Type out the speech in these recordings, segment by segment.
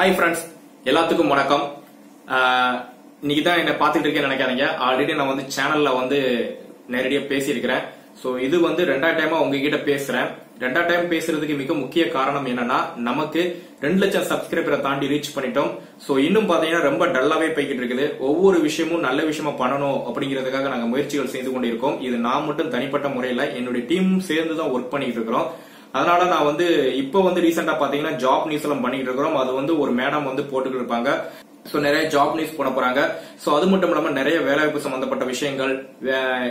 Hi friends எல்லாத்துக்கும் வணக்கம். இன்னைக்கு தான் என்ன பார்த்துட்டு இருக்கேன்னு நினைக்காதீங்க. ஆல்ரெடி நான் வந்து சேனல்ல வந்து நேரடியாக பேசியிருக்கிறேன். ஸோ இது வந்து ரெண்டா டைமா உங்ககிட்ட பேசுறேன். ரெண்டாவது டைம் பேசுறதுக்கு மிக முக்கிய காரணம் என்னன்னா நமக்கு ரெண்டு லட்சம் சப்ஸ்கிரைபரை தாண்டி ரீச் பண்ணிட்டோம். ஸோ இன்னும் பாத்தீங்கன்னா ரொம்ப டல்லாவே போய்கிட்டு இருக்குது. ஒவ்வொரு விஷயமும் நல்ல விஷயமா பண்ணணும் அப்படிங்கிறதுக்காக நாங்கள் முயற்சிகள் செய்து கொண்டிருக்கோம். இது நான் மட்டும் தனிப்பட்ட முறையில் என்னுடைய டீம் சேர்ந்து தான் ஒர்க் பண்ணிட்டு இருக்கிறோம். அதனால நான் வந்து இப்போ வந்து ரீசெண்டா பாத்தீங்கன்னா ஜாப் நியூஸ் எல்லாம் பண்ணிட்டு இருக்கிறோம். அது வந்து ஒரு மேடம் வந்து போட்டுக்கிட்டு இருப்பாங்க. சோ நிறைய ஜாப் நியூஸ் பண்ண போறாங்க. சோ அது மட்டும் இல்லாம நிறைய வேலைவாய்ப்பு சம்பந்தப்பட்ட விஷயங்கள்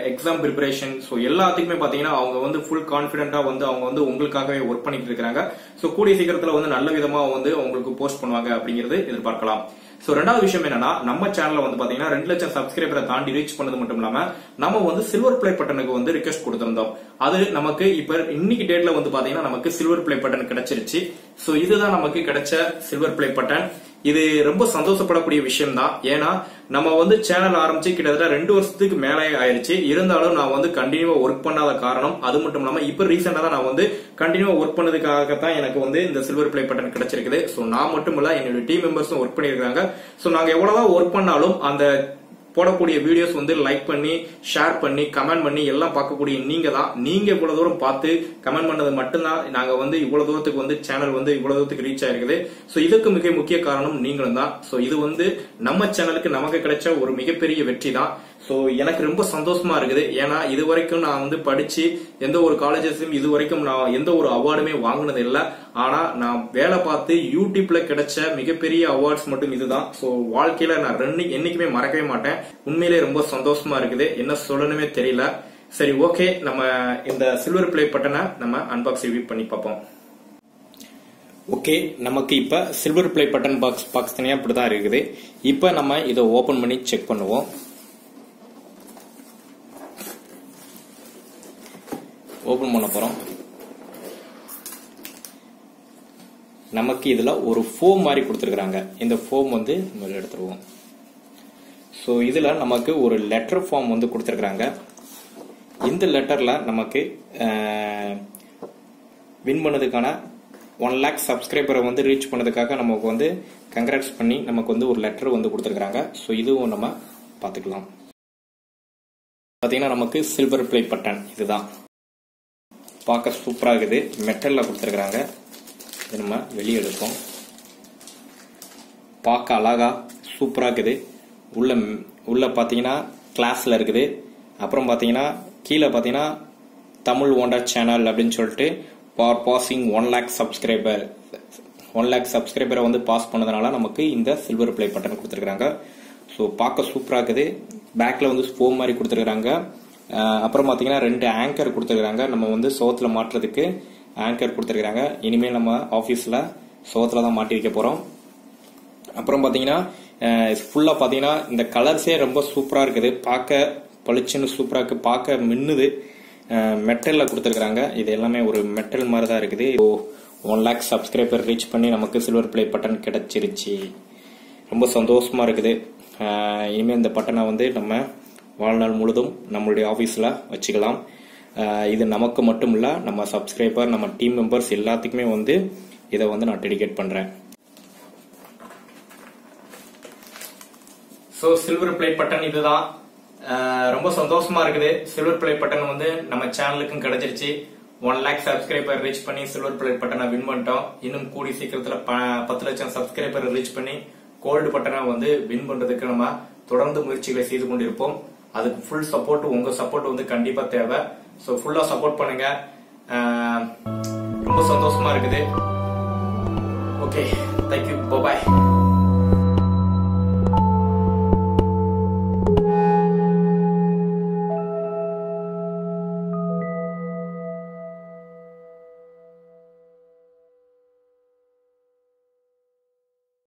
எக்ஸாம் ப்ரிப்பரேஷன் சோ எல்லாத்துக்குமே பாத்தீங்கன்னா அவங்க வந்து ஃபுல் கான்பிடென்டா வந்து அவங்க வந்து உங்களுக்காகவே ஒர்க் பண்ணிட்டு இருக்காங்க சோ கூடிய சீக்கிரத்துல வந்து நல்ல விதமா வந்து உங்களுக்கு போஸ்ட் பண்ணுவாங்க அப்படிங்கிறது எதிர்பார்க்கலாம். சோ ரெண்டாவது விஷயம் என்னன்னா நம்ம சேனல்ல வந்து பாத்தீங்கன்னா ரெண்டு லட்சம் சப்ஸ்கிரைபரை தாண்டி ரீச் பண்ணது மட்டும் இல்லாம நம்ம வந்து சில்வர் பிளே பட்டனுக்கு வந்து ரிக்வஸ்ட் கொடுத்திருந்தோம். அது நமக்கு இப்ப இன்னைக்கு டேட்ல வந்து பாத்தீங்கன்னா நமக்கு சில்வர் பிளே பட்டன் கிடைச்சிருச்சு. சோ இதுதான் நமக்கு கிடைச்ச சில்வர் பிளே பட்டன் இது ரொம்ப சந்தோஷப்படக்கூடிய விஷயம் தான் ஏன்னா நம்ம வந்து சேனல் ஆரம்பிச்சு கிட்டத்தட்ட ரெண்டு வருஷத்துக்கு மேலே ஆயிடுச்சு இருந்தாலும் நான் வந்து கண்டினியூவா ஒர்க் பண்ணாத காரணம் அது மட்டும் இல்லாம இப்ப ரீசெண்டா தான் நான் வந்து கண்டினியூவா ஒர்க் பண்ணதுக்காக தான் எனக்கு வந்து இந்த சில்வர் பிளே பட்டன் கிடைச்சிருக்குது. ஸோ நான் மட்டும் இல்ல என்னுடைய டீம் மெம்பர்ஸும் ஒர்க் பண்ணியிருக்காங்க. ஸோ நாங்க எவ்வளவுதான் ஒர்க் பண்ணாலும் அந்த போடக்கூடிய வீடியோஸ் வந்து லைக் பண்ணி ஷேர் பண்ணி கமெண்ட் பண்ணி எல்லாம் பார்க்கக்கூடிய நீங்க தான். நீங்க இவ்வளவு தூரம் பார்த்து கமெண்ட் பண்ணது மட்டும்தான். நாங்க வந்து இவ்வளவு தூரத்துக்கு வந்து சேனல் வந்து இவ்வளவு தூரத்துக்கு ரீச் ஆயிருக்குது. ஸோ இதுக்கு மிக முக்கிய காரணம் நீங்களும் தான். ஸோ இது வந்து நம்ம சேனலுக்கு நமக்கு கிடைச்ச ஒரு மிகப்பெரிய வெற்றி தான். ஸோ எனக்கு ரொம்ப சந்தோஷமா இருக்குது. ஏன்னா இது வரைக்கும் நான் வந்து படிச்சு எந்த ஒரு காலேஜஸ்லயும் இது வரைக்கும் நான் எந்த ஒரு அவார்டுமே வாங்கினது இல்லை. ஆனா நான் வேலை பார்த்து யூடியூப்ல கிடைச்ச மிகப்பெரிய அவார்ட்ஸ் மட்டும் இதுதான். சோ வாழ்க்கையில நான் ரெண்டு என்னைக்குமே மறக்கவே மாட்டேன். உண்மையிலே ரொம்ப சந்தோஷமா இருக்குது. என்ன சொல்லணுமே தெரியல. சரி ஓகே நம்ம இந்த சில்வர் பிளே பட்டனை நம்ம அன்பாக்ஸ் ரிவ்யூ பண்ணி பார்ப்போம். ஓகே நமக்கு இப்ப silver play button box box தனியா இப்படிதான் இருக்குது. இப்ப நம்ம இதை ஓபன் பண்ணி செக் பண்ணுவோம். ஓபன் பண்ண போறோம். நமக்கு இதில் ஒரு ஃபோம் மாதிரி கொடுத்துருக்குறாங்க. இந்த ஃபோம் வந்து முதல்ல எடுத்துருவோம். ஸோ இதில் நமக்கு ஒரு லெட்டர் ஃபார்ம் வந்து கொடுத்துருக்குறாங்க. இந்த லெட்டரில் நமக்கு வின் பண்ணதுக்கான ஒன் லேக் சப்ஸ்கிரைபரை வந்து ரீச் பண்ணதுக்காக நமக்கு வந்து கங்க்ராட்ஸ் பண்ணி நமக்கு வந்து ஒரு லெட்டர் வந்து கொடுத்துருக்குறாங்க. ஸோ இதுவும் நம்ம பார்த்துக்கலாம். பார்த்தீங்கன்னா நமக்கு சில்வர் பிளே பட்டன் இதுதான். பார்க்க சூப்பராக இருக்குது. மெட்டலில் கொடுத்துருக்குறாங்க. இதை நம்ம வெளியே எடுப்போம் பார்க்க அழகா சூப்பராக இருக்குது. உள்ள உள்ளே பார்த்தீங்கன்னா கிளாஸில் இருக்குது. அப்புறம் பார்த்தீங்கன்னா கீழே பார்த்தீங்கன்னா தமிழ் ஓண்டா சேனல் அப்படின்னு சொல்லிட்டு for passing one lakh subscriber one lakh சப்ஸ்கிரைபரை வந்து பாஸ் பண்ணதுனால நமக்கு இந்த சில்வர் பிளே பட்டன் கொடுத்துருக்குறாங்க. ஸோ பார்க்க சூப்பராக இருக்குது. பேக்கில் வந்து ஃபோம் மாதிரி கொடுத்துருக்குறாங்க. அப்புறம் பார்த்தீங்கன்னா ரெண்டு ஆங்கர் கொடுத்துருக்குறாங்க. நம்ம வந்து சோத்தில் மாட்டுறதுக்கு ஆங்கர் கொடுத்துருக்காங்க இனிமேல் நம்ம ஆஃபீஸில் சோத்தில் தான் மாட்டி வைக்க போகிறோம் அப்புறம் பார்த்தீங்கன்னா ஃபுல்லாக பார்த்தீங்கன்னா இந்த கலர்ஸே ரொம்ப சூப்பராக இருக்குது. பார்க்க பளிச்சுன்னு சூப்பராக இருக்குது பார்க்க மின்னுது. மெட்டலில் கொடுத்துருக்குறாங்க. இது எல்லாமே ஒரு மெட்டல் மாதிரி தான் இருக்குது ஒன் லேக் சப்ஸ்கிரைபர் ரீச் பண்ணி நமக்கு சில்வர் பிளே பட்டன் கிடச்சிருச்சு. ரொம்ப சந்தோஷமாக இருக்குது. இனிமேல் இந்த பட்டனை வந்து நம்ம வாழ்நாள் முழுதும் நம்மளுடைய ஆஃபீஸில் வச்சுக்கலாம். இது நமக்கு மட்டும் இல்லை நம்ம சப்ஸ்கிரைபர் நம்ம டீம் மெம்பர்ஸ் எல்லாத்துக்குமே வந்து இதை வந்து நான் டெடிகேட் பண்ணுறேன் ஸோ சில்வர் பிளே பட்டன் இதுதான் ரொம்ப சந்தோஷமா இருக்குது. சில்வர் பிளே பட்டன் வந்து நம்ம சேனலுக்கும் கிடைச்சிருச்சு. ஒன் லேக் சப்ஸ்கிரைபர் ரீச் பண்ணி சில்வர் பிளே பட்டனை வின் பண்ணிட்டோம். இன்னும் கூடி சீக்கிரத்துல பத்து லட்சம் சப்ஸ்கிரைபர் ரீச் பண்ணி கோல்டு பட்டனை வந்து வின் பண்றதுக்கு நம்ம தொடர்ந்து முயற்சிகளை செய்து கொண்டிருப்போம். அதுக்கு ஃபுல் சப்போர்ட் உங்க சப்போர்ட் வந்து கண்டிப்பா தேவை. ஸோ ஃபுல்லாக சப்போர்ட் பண்ணுங்க. ரொம்ப சந்தோஷமா இருக்குது. Okay thank you bye